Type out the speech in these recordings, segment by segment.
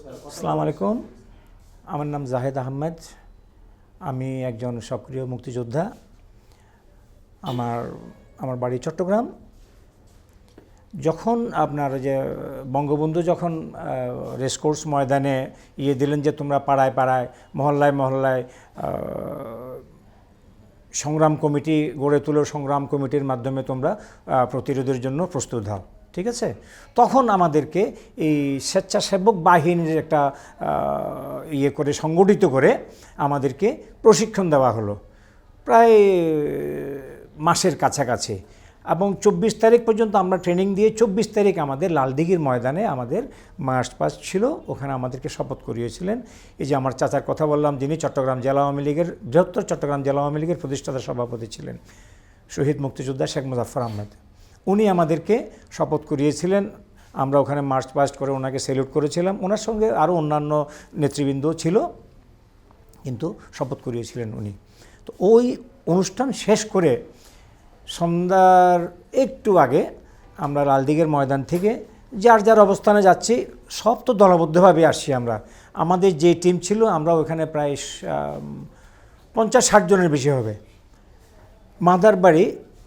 আসসালামু আলাইকুম। আমার নাম জাহেদ আহমেদ। আমি একজন সক্রিয় মুক্তিযোদ্ধা। আমার আমার বাড়ি চট্টগ্রাম। যখন আপনার যে বঙ্গবন্ধু যখন রেসকোর্স ময়দানে ইয়ে দিলেন যে তোমরা পাড়ায় পাড়ায়, মহল্লায় মহল্লায় সংগ্রাম কমিটি গড়ে তুলে, সংগ্রাম কমিটির মাধ্যমে তোমরা প্রতিরোধের জন্য প্রস্তুত হও। ঠিক আছে? তখন আমাদেরকে এই স্বেচ্ছাসেবক বাহিনীর একটা ইয়ে করে, সংগঠিত করে আমাদেরকে প্রশিক্ষণ দেওয়া হলো। প্রায় মাসের কাছাকাছি। এবং চব্বিশ তারিখ পর্যন্ত আমরা ট্রেনিং দিয়ে চব্বিশ তারিখ আমাদের লালদিঘির ময়দানে আমাদের মার্চ পাস ছিল। ওখানে আমাদেরকে শপথ করিয়েছিলেন। এই যে আমার চাচার কথা বললাম, যিনি চট্টগ্রাম জেলা আওয়ামী লীগের, বৃহত্তর চট্টগ্রাম জেলা আওয়ামী লীগের প্রতিষ্ঠাতা সভাপতি ছিলেন, শহীদ মুক্তিযোদ্ধা শেখ মুজাফর আহমেদ। উনি আমাদেরকে শপথ করিয়েছিলেন। আমরা ওখানে মার্চ পাস্ট করে ওনাকে সেলিউট করেছিলাম। ওনার সঙ্গে আরও অন্যান্য নেতৃবৃন্দ ছিল, কিন্তু শপথ করিয়েছিলেন উনি। তো ওই অনুষ্ঠান শেষ করে সন্ধ্যার একটু আগে আমরা লালদিঘের ময়দান থেকে যার যার অবস্থানে যাচ্ছি, সব তো দলবদ্ধভাবে আসছি আমরা। আমাদের যে টিম ছিল, আমরা ওখানে প্রায় পঞ্চাশ ষাট জনের বেশি হবে। মাদার বাড়ি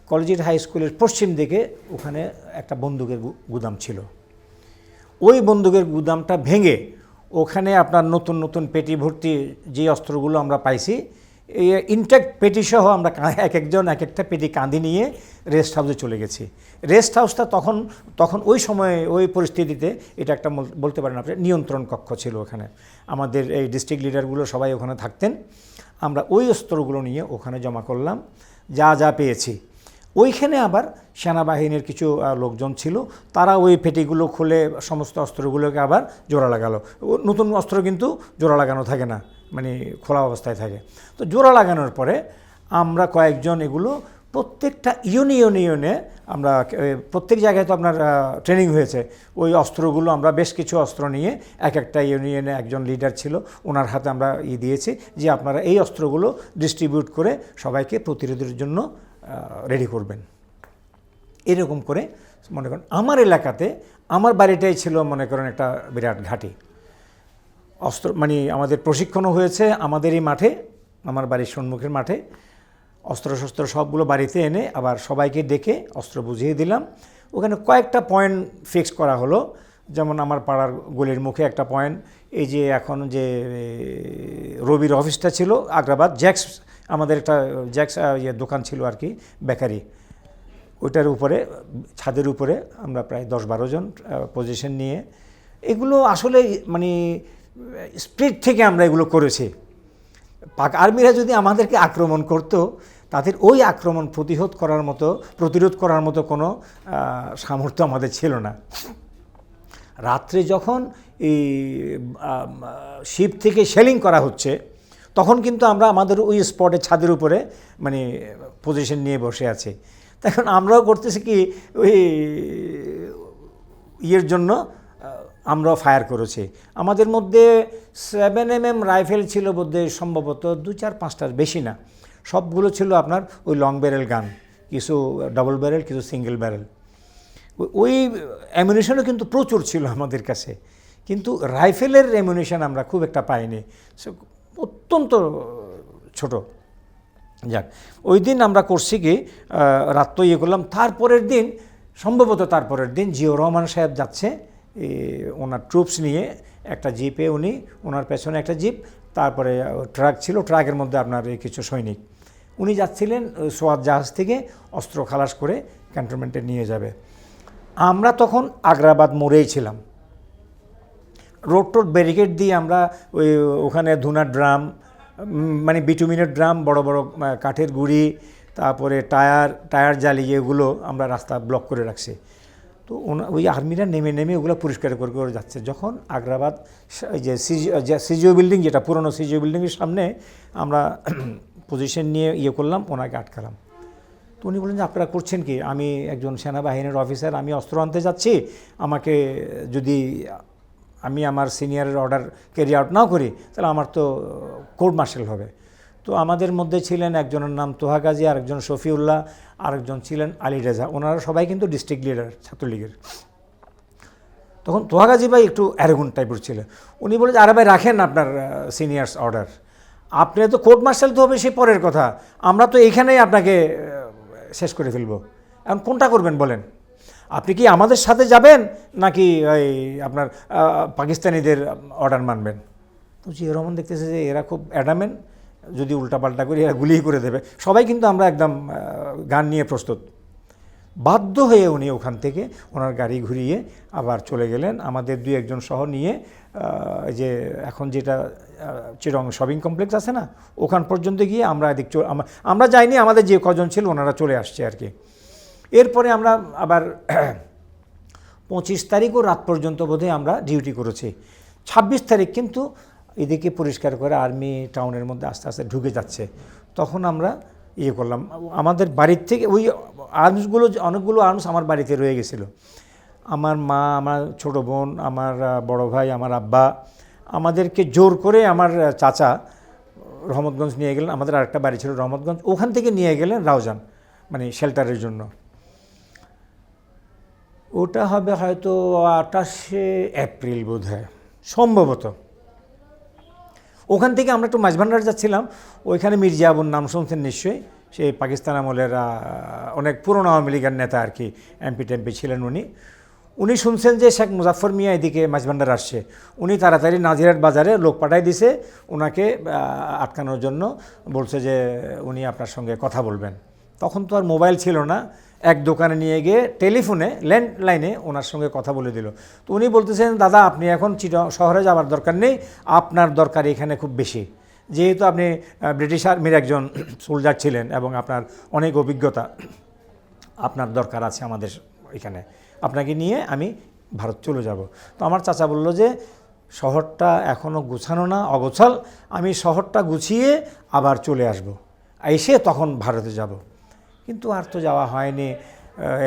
কলেজিয়েট হাই স্কুলের পশ্চিম দিকে ওখানে একটা বন্দুকের গুদাম ছিল। ওই বন্দুকের গুদামটা ভেঙে ওখানে আপনার নতুন নতুন পেটি ভর্তি যে অস্ত্রগুলো আমরা পাইছি, এই ইনট্যাক্ট পেটি সহ আমরা এক একজন, এক একটা পেটি কাঁদি নিয়ে রেস্ট হাউসে চলে গেছি। রেস্ট হাউসটা তখন তখন ওই সময়ে, ওই পরিস্থিতিতে এটা একটা বলতে পারেন আপনি, নিয়ন্ত্রণ কক্ষ ছিল ওখানে। আমাদের এই ডিস্ট্রিক্ট লিডারগুলো সবাই ওখানে থাকতেন। আমরা ওই অস্ত্রগুলো নিয়ে ওখানে জমা করলাম। যা যা পেয়েছি। ওইখানে আবার সেনাবাহিনীর কিছু লোকজন ছিল, তারা ওই পেটিগুলো খুলে সমস্ত অস্ত্রগুলোকে আবার জোড়া লাগালো। নতুন অস্ত্র কিন্তু জোড়া লাগানো থাকে না মানে খোলা অবস্থায় থাকে। তো জোড়া লাগানোর পরে আমরা কয়েকজন এগুলো প্রত্যেকটা ইউনিয়ন ইউনে আমরা প্রত্যেক জায়গায় তো আপনার ট্রেনিং হয়েছে। ওই অস্ত্রগুলো আমরা বেশ কিছু অস্ত্র নিয়ে এক একটা ইউনিয়নে একজন লিডার ছিল, ওনার হাতে আমরা ই দিয়েছি যে আপনারা এই অস্ত্রগুলো ডিস্ট্রিবিউট করে সবাইকে প্রতিরোধের জন্য রেডি করবেন। এরকম করে মনে করেন আমার এলাকাতে আমার বাড়িটাই ছিল মনে করেন একটা বিরাট ঘাঁটি। অস্ত্র মানে আমাদের প্রশিক্ষণও হয়েছে আমাদেরই মাঠে, আমার বাড়ির সম্মুখের মাঠে। অস্ত্রশস্ত্র সবগুলো বাড়িতে এনে আবার সবাইকে ডেকে অস্ত্র বুঝিয়ে দিলাম। ওখানে কয়েকটা পয়েন্ট ফিক্স করা হলো। যেমন আমার পাড়ার গলির মুখে একটা পয়েন্ট এই যে এখন যে রবির অফিসটা ছিল আগ্রাবাদ, জ্যাক্স, আমাদের একটা, জ্যাক্স ইয়ে দোকান ছিল আর কি, বেকারি। ওইটার উপরে, ছাদের উপরে আমরা প্রায় দশ বারো জন পজিশন নিয়ে। এগুলো আসলে মানে স্প্রিট থেকে আমরা এগুলো করেছি। পাক আর্মিরা যদি আমাদেরকে আক্রমণ করতো, তাদের ওই আক্রমণ প্রতিহত করার মতো, প্রতিরোধ করার মতো কোনো সামর্থ্য আমাদের ছিল না। রাত্রে যখন এই শিপ থেকে সেলিং করা হচ্ছে, তখন কিন্তু আমরা আমাদের ওই স্পটে ছাদের উপরে মানে পজিশন নিয়ে বসে আছি। তখন আমরাও করতেছি কি, ওই ইয়ের জন্য আমরাও ফায়ার করেছি। আমাদের মধ্যে সেভেন এম এম রাইফেল ছিল বোধহয় সম্ভবত দু চার পাঁচটার বেশি না। সবগুলো ছিল আপনার ওই লং ব্যারেল গান কিছু ডবল ব্যারেল কিছু সিঙ্গেল ব্যারেল ওই- অ্যামিউনিশনও কিন্তু প্রচুর ছিল আমাদের কাছে। কিন্তু রাইফেলের অ্যামিউনিশন আমরা খুব একটা পাইনি। অত্যন্ত ছোট। যাক, ওই দিন আমরা করছি কি রাত তো ইয়ে করলাম। তারপরের দিন, সম্ভবত তারপরের দিন জিও রহমান সাহেব যাচ্ছে ওনার ট্রুপস নিয়ে একটা জিপে উনি, ওনার পেছনে একটা জিপ তারপরে ট্রাক ছিল ট্রাকের মধ্যে আপনার কিছু সৈনিক। উনি যাচ্ছিলেন সোয়াদ জাহাজ থেকে অস্ত্র খালাস করে ক্যান্টনমেন্টে নিয়ে যাবে। আমরা তখন আগ্রাবাদ মোড়েই ছিলাম। রোড টোড ব্যারিকেড দিয়ে আমরা ওই ওখানে ধুনার ড্রাম মানে বিটুমিনের ড্রাম, বড় বড় কাঠের গুঁড়ি, তারপরে টায়ার টায়ার জ্বালিয়ে এগুলো আমরা রাস্তা ব্লক করে রাখছি। তো ওই আর্মিরা নেমে নেমে ওগুলো পরিষ্কার করে করে যাচ্ছে। যখন আগ্রাবাদ যে সিজিও বিল্ডিং, যেটা পুরনো সিজিও বিল্ডিংয়ের সামনে আমরা পজিশন নিয়ে ইয়ে করলাম, ওনাকে আটকালাম। তো উনি বললেন যে, আপনারা করছেন কি? আমি একজন সেনাবাহিনীর অফিসার আমি অস্ত্র আনতে যাচ্ছি। আমাকে যদি আমি আমার সিনিয়রের অর্ডার ক্যারি আউট নাও করি, তাহলে আমার তো কোর্ট মার্শাল হবে। তো আমাদের মধ্যে ছিলেন একজনের নাম তোহা গাজী, আরেকজন শফিউল্লাহ, আরেকজন ছিলেন আলী রেজা। ওনারা সবাই কিন্তু ডিস্ট্রিক্ট লিডার ছাত্রলীগের। তখন তোহাগাজী ভাই একটু অ্যারোগুন টাইপের ছিল। উনি বলে যে, আরে ভাই, রাখেন আপনার সিনিয়র্স অর্ডার আপনি তো কোর্ট মার্শাল তো হবে, সে পরের কথা। আমরা তো এইখানেই আপনাকে শেষ করে ফেলব। এখন কোনটা করবেন বলেন? আপনি কি আমাদের সাথে যাবেন নাকি ওই আপনার পাকিস্তানিদের অর্ডার মানবেন? তো জিয়া দেখতেছে যে এরা খুব অ্যাডামেন্ট যদি উল্টাপাল্টা করি এরা গুলিই করে দেবে। সবাই কিন্তু আমরা একদম গান নিয়ে প্রস্তুত। বাধ্য হয়ে উনি ওখান থেকে ওনার গাড়ি ঘুরিয়ে আবার চলে গেলেন আমাদের দুই একজন সহ নিয়ে যে এখন যেটা চিরং শপিং কমপ্লেক্স আছে না, ওখান পর্যন্ত গিয়ে আমরা এদিক আমরা- যাইনি, আমাদের যে কজন ছিল ওনারা চলে আসছে আর কি। এরপরে আমরা আবার পঁচিশ তারিখও রাত পর্যন্ত বোধহয় আমরা ডিউটি করেছি। ছাব্বিশ তারিখ কিন্তু এদিকে পরিষ্কার করে আর্মি টাউনের মধ্যে আস্তে আস্তে ঢুকে যাচ্ছে। তখন আমরা ইয়ে করলাম, আমাদের বাড়ির থেকে ওই আর্মসগুলো, অনেকগুলো আর্মস আমার বাড়িতে রয়ে গেছিল। আমার মা, আমার ছোট বোন, আমার বড় ভাই, আমার আব্বা আমাদেরকে জোর করে আমার চাচা রহমতগঞ্জ নিয়ে গেলেন। আমাদের আরেকটা বাড়ি ছিল রহমতগঞ্জ। ওখান থেকে নিয়ে গেলেন রাউজান মানে শেল্টারের জন্য। ওটা হবে হয়তো আটাশে এপ্রিল বোধ হয় সম্ভবত। ওখান থেকে আমরা একটু মাঝভান্ডার যাচ্ছিলাম। ওইখানে মির্জা আবুর নাম শুনছেন নিশ্চয়ই? সেই পাকিস্তান আমলের অনেক পুরনো আওয়ামী লীগের নেতা আর কি এমপি টেম্পি ছিলেন উনি। উনি শুনছেন যে শেখ মুজাফর মিয়া এদিকে মাঝভান্ডার আসছে। উনি তাড়াতাড়ি নাজিরাট বাজারে লোক পাঠাই দিছে ওনাকে আটকানোর জন্য বলছে যে উনি আপনার সঙ্গে কথা বলবেন। তখন তো আর মোবাইল ছিল না, এক দোকানে নিয়ে গিয়ে টেলিফোনে, ল্যান্ডলাইনে ওনার সঙ্গে কথা বলে দিল। তো উনি বলতেছেন, দাদা, আপনি এখন চিট, শহরে যাওয়ার দরকার নেই, আপনার দরকার এখানে খুব বেশি। যেহেতু আপনি ব্রিটিশ আর্মির একজন সোলজার ছিলেন এবং আপনার অনেক অভিজ্ঞতা, আপনার দরকার আছে আমাদের এখানে। আপনাকে নিয়ে আমি ভারত চলে যাব। তো আমার চাচা বলল যে, শহরটা এখনও গুছানো না, অগোছাল। আমি শহরটা গুছিয়ে আবার চলে আসব। এসে তখন ভারতে যাব। কিন্তু আর তো যাওয়া হয়নি।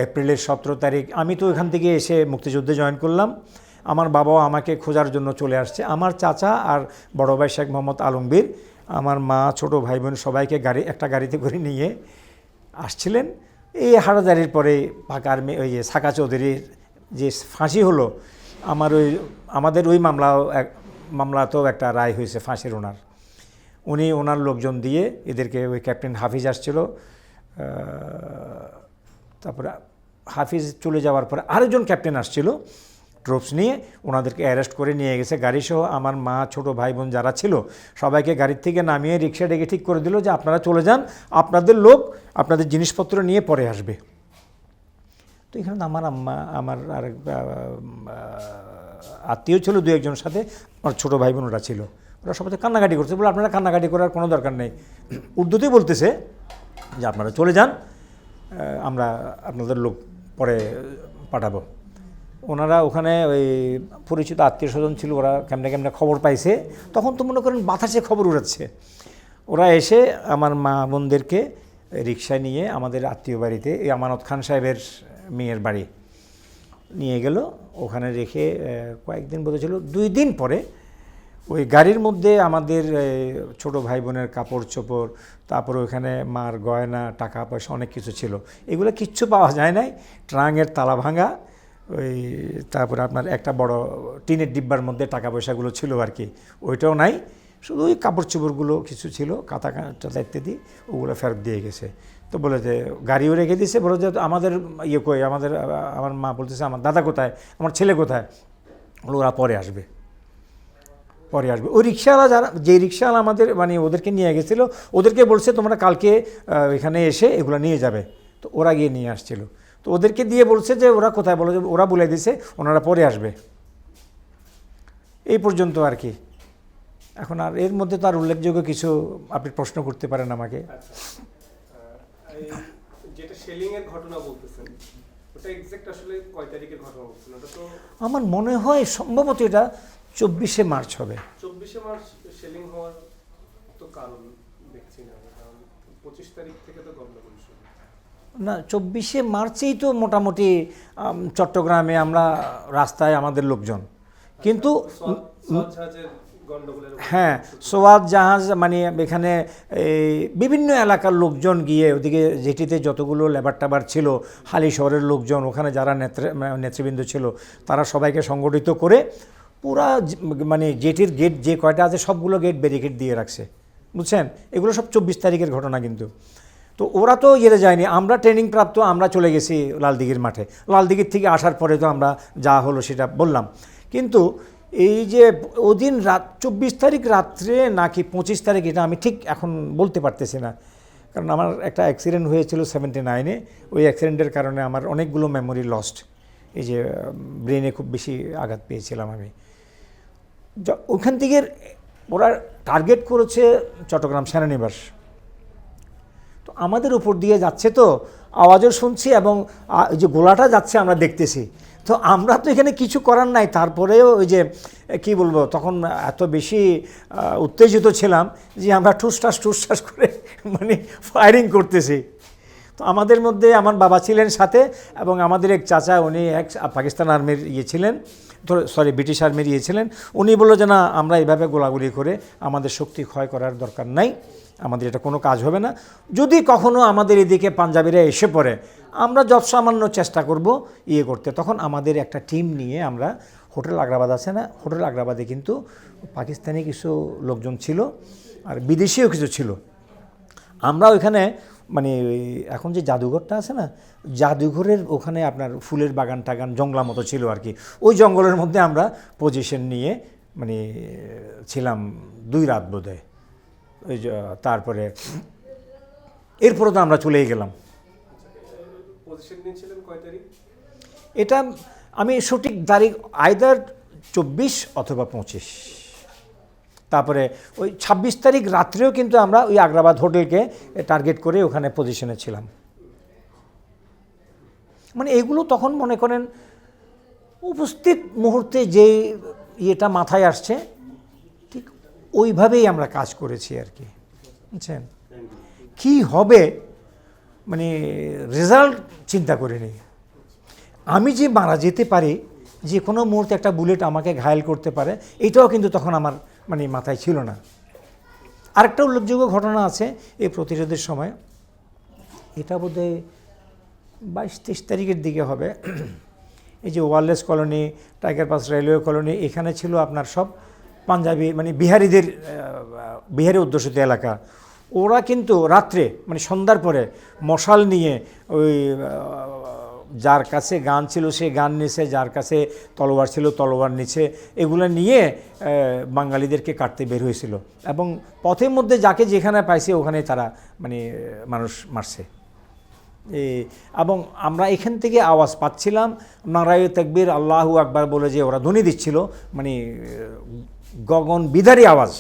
এপ্রিলের সতেরো তারিখ। আমি তো এখান থেকে এসে মুক্তিযুদ্ধে জয়েন করলাম। আমার বাবাও আমাকে খোঁজার জন্য চলে আসছে। আমার চাচা আর বড় ভাই শেখ মোহাম্মদ আলমগীর, আমার মা, ছোট ভাই বোন সবাইকে গাড়ি, একটা গাড়িতে করে নিয়ে আসছিলেন। এই হারাদারির পরে আর্মি, ওই যে সাকা চৌধুরীর যে ফাঁসি হলো, আমার ওই, আমাদের ওই মামলাও এক, মামলাতেও একটা রায় হয়েছে ফাঁসির ওনার। উনি ওনার লোকজন দিয়ে এদেরকে ওই ক্যাপ্টেন হাফিজ আসছিল তারপরে হাফিজ চলে যাওয়ার পরে আরেকজন ক্যাপ্টেন আসছিল ট্রুপস নিয়ে ওনাদেরকে অ্যারেস্ট করে নিয়ে গেছে। গাড়িসহ আমার মা, ছোট ভাই বোন যারা ছিল, সবাইকে গাড়ির থেকে নামিয়ে রিক্সা ডেকে ঠিক করে দিল যে আপনারা চলে যান, আপনাদের লোক আপনাদের জিনিসপত্র নিয়ে পরে আসবে। তো এখানে আমার আম্মা, আমার আর আত্মীয় ছিল দু একজনের সাথে, আমার ছোটো ভাই বোনরা ছিল। ওরা সবাই কান্নাকাটি করছে। বলে, আপনারা কান্নাকাটি করার কোনো দরকার নেই। উর্দুতেই বলতেছে যে, আপনারা চলে যান আমরা আপনাদের লোক পরে পাঠাবো। ওনারা ওখানে ওই পরিচিত আত্মীয় স্বজন ছিল, ওরা কেমনে কেমনে খবর পাইছে। তখন তো মনে করেন বাতাসে খবর উড়াচ্ছে। ওরা এসে আমার মা বোনদেরকে রিক্সা নিয়ে আমাদের আত্মীয় বাড়িতে, এই আমানত খান সাহেবের মেয়ের বাড়ি নিয়ে গেল। ওখানে রেখে কয়েকদিন বোধ দুই দিন পরে ওই গাড়ির মধ্যে আমাদের ছোট ভাই বোনের কাপড় চোপড় তারপরে ওখানে মার গয়না, টাকা পয়সা অনেক কিছু ছিল। এগুলো কিচ্ছু পাওয়া যায় নাই। ট্রাঙের তালা ভাঙা ওই তারপরে আপনার একটা বড় টিনের ডিব্বার মধ্যে টাকা পয়সাগুলো ছিল আর কি। ওইটাও নাই। শুধু ওই কাপড় চোপড়গুলো কিছু ছিল কাতা কাটা ইত্যাদি ওগুলো ফেরত দিয়ে গেছে। তো বলে যে গাড়িও রেখে দিয়েছে, বলে যে আমাদের ইয়ে কই, আমাদের, আমার মা বলতেছে, আমার দাদা কোথায়? আমার ছেলে কোথায়? ওরা পরে আসবে। পরে আসবে। ওই রিক্সাওয়ালা যারা, যে রিক্সাওয়ালা আমাদের মানে ওদেরকে নিয়ে গেছিল, ওদেরকে বলছে, তোমরা কালকে এখানে এসে এগুলো নিয়ে যাবে। তো ওরা গিয়ে নিয়ে আসছিল। তো ওদেরকে দিয়ে বলছে যে ওরা কোথায় বলে ওরা বলে দিছে ওনারা পরে আসবে। এই পর্যন্ত আর কি। এখন আর এর মধ্যে তো আর উল্লেখযোগ্য কিছু আপনি প্রশ্ন করতে পারেন আমাকে। আহ, এই যেটা শেলিং এর ঘটনা বলতেছেন ওটা এক্সাক্ট আসলে কয় তারিখের ঘটনা বলছেন? ওটা তো আমার মনে হয় সম্ভবত এটা চব্বিশে মার্চ হবে। চব্বিশে মার্চ শেলিং হওয়ার তো কারণ দেখছি না পঁচিশ তারিখ থেকে তো শুরু না চব্বিশে মার্চেই তো মোটামুটি চট্টগ্রামে আমরা রাস্তায় আমাদের লোকজন। কিন্তু হ্যাঁ সোয়াদ জাহাজ মানে এখানে এই বিভিন্ন এলাকার লোকজন গিয়ে ওদিকে যেটিতে যতগুলো লেবার টাবার ছিল হালি শহরের লোকজন ওখানে যারা নেত্র নেতৃবৃন্দ ছিল তারা সবাইকে সংগঠিত করে পুরা মানে জেটির গেট যে কয়টা আছে সবগুলো গেট ব্যারিকেড দিয়ে রাখছে। বুঝছেন? এগুলো সব চব্বিশ তারিখের ঘটনা কিন্তু। তো ওরা তো ইয়ে যায়নি। আমরা ট্রেনিং প্রাপ্ত, আমরা চলে গেছি লালদিঘির মাঠে। লালদিঘির থেকে আসার পরে তো আমরা যা হলো সেটা বললাম। কিন্তু এই যে ওদিন রাত, চব্বিশ তারিখ রাত্রে নাকি পঁচিশ তারিখ, এটা আমি ঠিক এখন বলতে পারতেছি না। কারণ আমার একটা অ্যাক্সিডেন্ট হয়েছিল সেভেন্টি নাইনে ওই অ্যাক্সিডেন্টের কারণে আমার অনেকগুলো মেমোরি লস্ট এই যে ব্রেনে খুব বেশি আঘাত পেয়েছিলাম আমি। ওখান থেকে ওরা টার্গেট করেছে চট্টগ্রাম সেনানিবাস। আমাদের উপর দিয়ে যাচ্ছে তো, আওয়াজও শুনছি এবং ওই যে গোলাটা যাচ্ছে আমরা দেখতেছি। তো আমরা তো এখানে কিছু করার নাই, তারপরেও ওই যে, কি বলব, তখন এত বেশি উত্তেজিত ছিলাম যে আমরা ঠুসঠাস ঠুসঠাস করে মানে ফায়ারিং করতেছি। তো আমাদের মধ্যে আমার বাবা ছিলেন সাথে এবং আমাদের এক চাচা, উনি এক পাকিস্তান আর্মির ইয়ে ছিলেন সরি ব্রিটিশ আর্মির ইয়ে ছিলেন। উনি বলল যে, না, আমরা এইভাবে গোলাগুলি করে আমাদের শক্তি ক্ষয় করার দরকার নাই। আমাদের এটা কোনো কাজ হবে না। যদি কখনো আমাদের এদিকে পাঞ্জাবিরা এসে পড়ে, আমরা যত সামান্য চেষ্টা করব ইয়ে করতে। তখন আমাদের একটা টিম নিয়ে আমরা হোটেল আগ্রাবাদ আছে না, হোটেল আগ্রাবাদে কিন্তু পাকিস্তানি কিছু লোকজন ছিল আর বিদেশিও কিছু ছিল। আমরা ওইখানে মানে এখন যে জাদুঘরটা আছে না, জাদুঘরের ওখানে আপনার ফুলের বাগান টাগান জঙ্গলা মতো ছিল আর কি। ওই জঙ্গলের মধ্যে আমরা পজিশন নিয়ে মানে ছিলাম দুই রাত বোধহয়। ওই তারপরে এরপরে তো আমরা চলেই গেলাম। এটা আমি সঠিক তারিখ আইদার চব্বিশ অথবা পঁচিশ। তারপরে ওই ছাব্বিশ তারিখ রাত্রেও কিন্তু আমরা ওই আগ্রাবাদ হোটেলকে টার্গেট করে ওখানে পজিশনে ছিলাম। মানে এগুলো তখন মনে করেন উপস্থিত মুহূর্তে যে ইয়েটা মাথায় আসছে ওইভাবেই আমরা কাজ করেছি আর কি। বুঝছেন? কী হবে? মানে রেজাল্ট চিন্তা করিনি আমি যে মারা যেতে পারি, যে কোনো মুহূর্তে একটা বুলেট আমাকে ঘায়েল করতে পারে, এটাও কিন্তু তখন আমার মানে মাথায় ছিল না। আরেকটা উল্লেখযোগ্য ঘটনা আছে এই প্রতিরোধের সময়। এটা বোধহয় বাইশ তেইশ তারিখের দিকে হবে। এই যে wireless colony, tiger pass railway colony, এখানে ছিল আপনার সব পাঞ্জাবি মানে বিহারিদের বিহারি অধ্যুষিত এলাকা, ওরা কিন্তু রাত্রে মানে সন্ধ্যার পরে মশাল নিয়ে ওই যার কাছে গান ছিল সে গান নিছে, যার কাছে তলোয়ার ছিল তলোয়ার নিচে এগুলো নিয়ে বাঙালিদেরকে কাটতে বের হয়েছিল। এবং পথের মধ্যে যাকে যেখানে পাইছে ওখানে তারা মানে মানুষ মারছে। এবং আমরা এখান থেকে আওয়াজ পাচ্ছিলাম, নারায় তেকবির আল্লাহু আকবার বলে যে ওরা ধ্বনি দিচ্ছিল মানে গগন বিদারি আওয়াজ।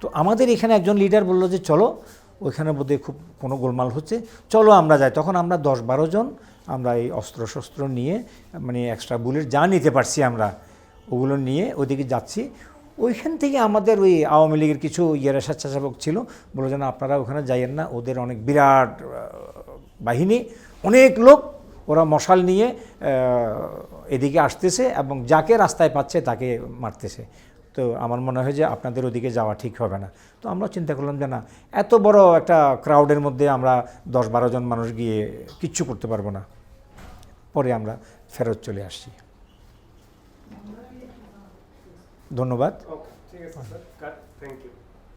তো আমাদের এখানে একজন লিডার বলল যে, চলো, ওইখানে বোধহয় খুব কোনো গোলমাল হচ্ছে। চলো আমরা যাই। তখন আমরা দশ বারো জন আমরা এই অস্ত্র শস্ত্র নিয়ে মানে এক্সট্রা বুলেট যা নিতে পারছি আমরা, ওগুলো নিয়ে ওইদিকে যাচ্ছি। ওইখান থেকে আমাদের ওই আওয়ামী লীগের কিছু ইয়েরা স্বেচ্ছাসেবক ছিল বলে যেন আপনারা ওখানে যাইয়েন না। ওদের অনেক বিরাট বাহিনী, অনেক লোক ওরা মশাল নিয়ে এদিকে আসতেছে এবং যাকে রাস্তায় পাচ্ছে তাকে মারতেছে। তো আমার মনে হয় যে আপনাদের ওদিকে যাওয়া ঠিক হবে না। তো আমরা চিন্তা করলাম যে না, এত বড় একটা ক্রাউডের মধ্যে আমরা দশ বারো জন মানুষ গিয়ে কিচ্ছু করতে পারব না। পরে আমরা ফেরত চলে আসছি। ধন্যবাদ। Thank you